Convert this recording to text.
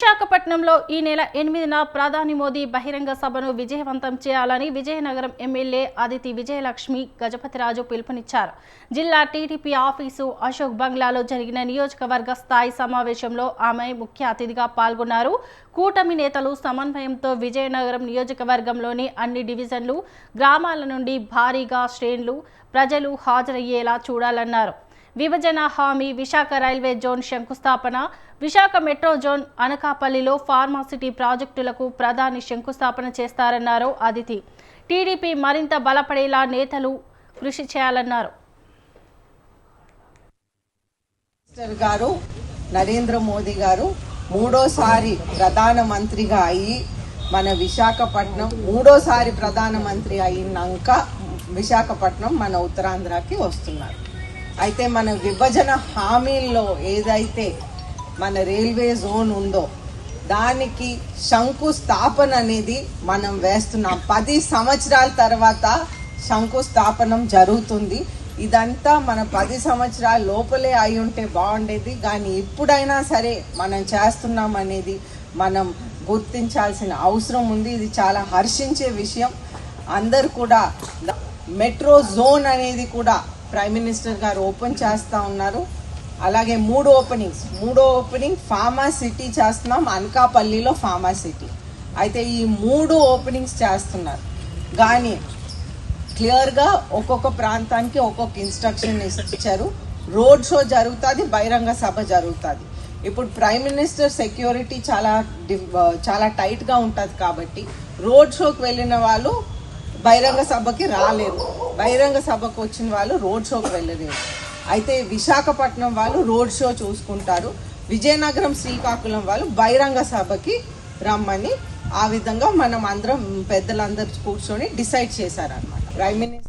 విశాఖపట్నంలో ఈ నెల ఎనిమిదిన ప్రధాని మోదీ బహిరంగ సభను విజయవంతం చేయాలని విజయనగరం ఎమ్మెల్యే అదితి విజయలక్ష్మి గజపతిరాజు పిలుపునిచ్చారు. జిల్లా టీడీపీ ఆఫీసు అశోక్ బంగ్లాలో జరిగిన నియోజకవర్గ స్థాయి సమావేశంలో ఆమె ముఖ్య అతిథిగా పాల్గొన్నారు. కూటమి నేతలు సమన్వయంతో విజయనగరం నియోజకవర్గంలోని అన్ని డివిజన్లు గ్రామాల నుండి భారీగా శ్రేణులు ప్రజలు హాజరయ్యేలా చూడాలన్నారు. విభజన హామీ విశాఖ రైల్వే జోన్ శంకుస్థాపన విశాఖ మెట్రో జోన్ అనకాపల్లిలో ఫార్మాసిటీ ప్రాజెక్టులకు ప్రధాని శంకుస్థాపన చేస్తారన్నారు అదితి. టీడీపీ మరింత బలపడేలా నేతలు కృషి చేయాలన్నారు. గారు నరేంద్ర మోదీ గారు మూడోసారి ప్రధానమంత్రిగా అయ్యి మన విశాఖపట్నం మూడోసారి ప్రధానమంత్రి అయినాక విశాఖపట్నం మన ఉత్తరాంధ్రకి వస్తున్నారు. అయితే మన విభజన హామీల్లో ఏదైతే మన రైల్వే జోన్ ఉందో దానికి శంకుస్థాపన అనేది మనం వేస్తున్నాం. పది సంవత్సరాల తర్వాత శంకుస్థాపనం జరుగుతుంది. ఇదంతా మన పది సంవత్సరాల లోపలే అయి ఉంటే బాగుండేది. కానీ ఇప్పుడైనా సరే మనం చేస్తున్నాం అనేది మనం గుర్తించాల్సిన అవసరం ఉంది. ఇది చాలా హర్షించే విషయం. అందరు కూడా మెట్రో జోన్ అనేది కూడా ప్రైమ్ మినిస్టర్ గారు ఓపెన్ చేస్తూ ఉన్నారు. అలాగే మూడు ఓపెనింగ్స్ మూడో ఓపెనింగ్ ఫార్మా సిటీ చేస్తున్నాం అనకాపల్లిలో ఫార్మా సిటీ అయితే ఈ మూడు ఓపెనింగ్స్ చేస్తున్నారు. కానీ క్లియర్గా ఒక్కొక్క ప్రాంతానికి ఒక్కొక్క ఇన్స్ట్రక్షన్ ఇచ్చారు. రోడ్ షో జరుగుతుంది బహిరంగ సభ జరుగుతుంది. ఇప్పుడు ప్రైమ్ మినిస్టర్ సెక్యూరిటీ చాలా చాలా టైట్గా ఉంటుంది కాబట్టి రోడ్ షోకి వెళ్ళిన వాళ్ళు బహిరంగ సభకి రాలేరు బహిరంగ సభకు వచ్చిన వాళ్ళు రోడ్ షోకి వెళ్ళలేరు అయితే విశాఖపట్నం వాళ్ళు రోడ్ షో చూసుకుంటారు. విజయనగరం శ్రీకాకుళం వాళ్ళు బహిరంగ సభకి రమ్మని ఆ విధంగా మనం అందరం పెద్దలందరూ కూర్చొని డిసైడ్ చేశారనమాట ప్రైమ్ మినిస్టర్